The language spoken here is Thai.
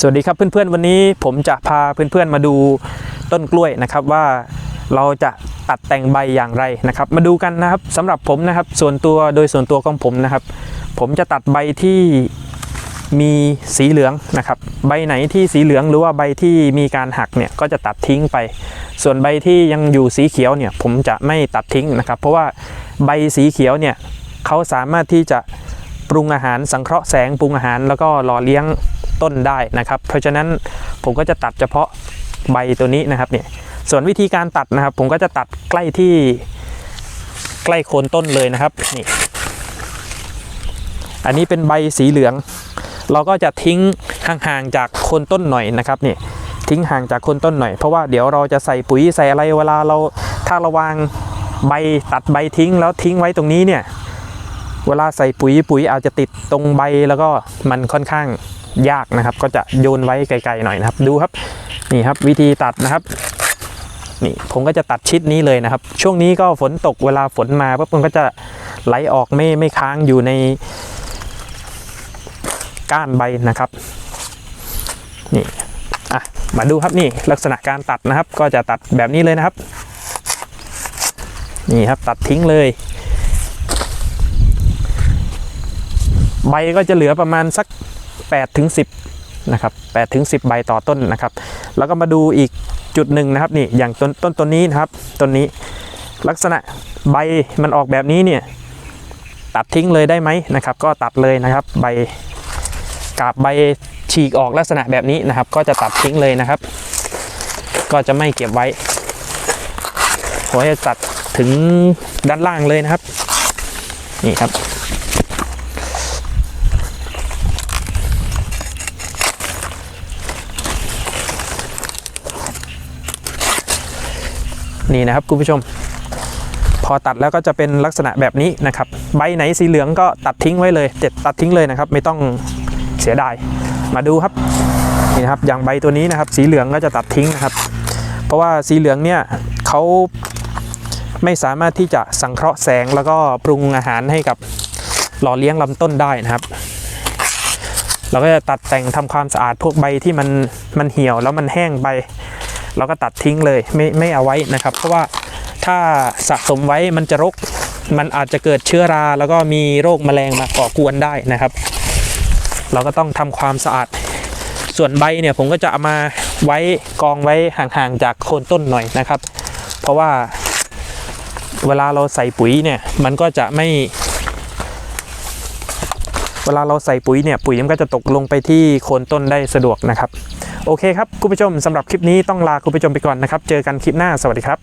สวัสดีครับเพื่อนๆวันนี้ผมจะพาเพื่อนๆมาดูต้นกล้วยนะครับว่าเราจะตัดแต่งใบอย่างไรนะครับ มาดูกันนะครับสำหรับผมนะครับ ส่วนตัวโดยส่วนตัวของผมนะครับ ผมจะตัดใบที่มีสีเหลืองนะครับ ใบไหนที่สีเหลืองหรือว่าใบที่มีการหักเนี่ยก็จะตัดทิ้งไป ส่วนใบที่ยังอยู่สีเขียวเนี่ยผมจะไม่ตัดทิ้งนะครับ เพราะว่าใบสีเขียวเนี่ยเขาสามารถที่จะปรุงอาหารสังเคราะห์แสงปรุงอาหารแล้วก็หล่อเลี้ยง ต้นได้นะครับ เพราะฉะนั้นผมก็จะตัดเฉพาะใบตัวนี้นะครับเนี่ยส่วนวิธีการตัดนะครับ ผมก็จะตัดใกล้ที่ใกล้โคนต้นเลยนะครับนี่อันนี้เป็นใบสีเหลือง เราก็จะทิ้งห่างๆจากโคนต้นหน่อยนะครับนี่ทิ้งห่างจากโคนต้นหน่อยเพราะว่าเดี๋ยวเราจะใส่ปุ๋ยใส่อะไรเวลาเราถ้าเราวางใบตัดใบทิ้งแล้วทิ้งไว้ตรงนี้เนี่ย เวลาใส่ปุ๋ยปุ๋ยอาจจะติดตรงใบแล้วก็มันค่อนข้างยากนะครับ ก็จะโยนไว้ไกลๆหน่อยนะครับ ดูครับนี่ครับวิธีตัดนะครับนี่ผมก็จะตัดชิดนี้เลยนะครับ ช่วงนี้ก็ฝนตกเวลาฝนมาปุ๊บมันก็จะไหลออกไม่ไม่ค้างอยู่ในก้านใบนะครับนี่อะมาดูครับนี่ลักษณะการตัดนะครับ ก็จะตัดแบบนี้เลยนะครับ นี่ครับตัดทิ้งเลย ใบก็จะเหลือประมาณสัก8ถึง10นะครับ8ถึง10 ใบต่อต้นนะครับ แล้วก็มาดูอีกจุดหนึ่งนะครับนี่อย่างต้นต้นต้นนี้นะครับต้นนี้ลักษณะใบมันออกแบบนี้เนี่ยตัดทิ้งเลยได้ไหมนะครับ ก็ตัดเลยนะครับใบกาบใบฉีกออกลักษณะแบบนี้นะครับ ก็จะตัดทิ้งเลยนะครับ ก็จะไม่เก็บไว้ผมจะตัดถึงด้านล่างเลยนะครับ นี่ครับ นี่นะครับคุณผู้ชม พอตัดแล้วก็จะเป็นลักษณะแบบนี้นะครับ ใบไหนสีเหลืองก็ตัดทิ้งไว้เลยเด็ดตัดทิ้งเลยนะครับ ไม่ต้องเสียดายมาดูครับนี่นะครับอย่างใบตัวนี้นะครับ สีเหลืองก็จะตัดทิ้งนะครับ เพราะว่าสีเหลืองเนี่ยเขาไม่สามารถที่จะสังเคราะห์แสงแล้วก็ปรุงอาหารให้กับหล่อเลี้ยงลำต้นได้นะครับ เราก็จะตัดแต่งทำความสะอาดพวกใบที่มันมันเหี่ยวแล้วมันแห้งไป เราก็ตัดทิ้งเลยไม่ไม่เอาไว้นะครับ เพราะว่าถ้าสะสมไว้มันจะรก มันอาจจะเกิดเชื้อรา แล้วก็มีโรคแมลงมาก่อกวนได้นะครับ เราก็ต้องทำความสะอาด ส่วนใบเนี่ยผมก็จะเอามาไว้กองไว้ห่างๆจากโคนต้นหน่อยนะครับ เพราะว่าเวลาเราใส่ปุ๋ยเนี่ยมันก็จะไม่ เวลาเราใส่ปุ๋ยเนี่ยปุ๋ยมันก็จะตกลงไปที่โคนต้นได้สะดวกนะครับ โอเคครับคุณผู้ชมสำหรับคลิปนี้ต้องลาคุณผู้ชมไปก่อนนะครับ เจอกันคลิปหน้าสวัสดีครับ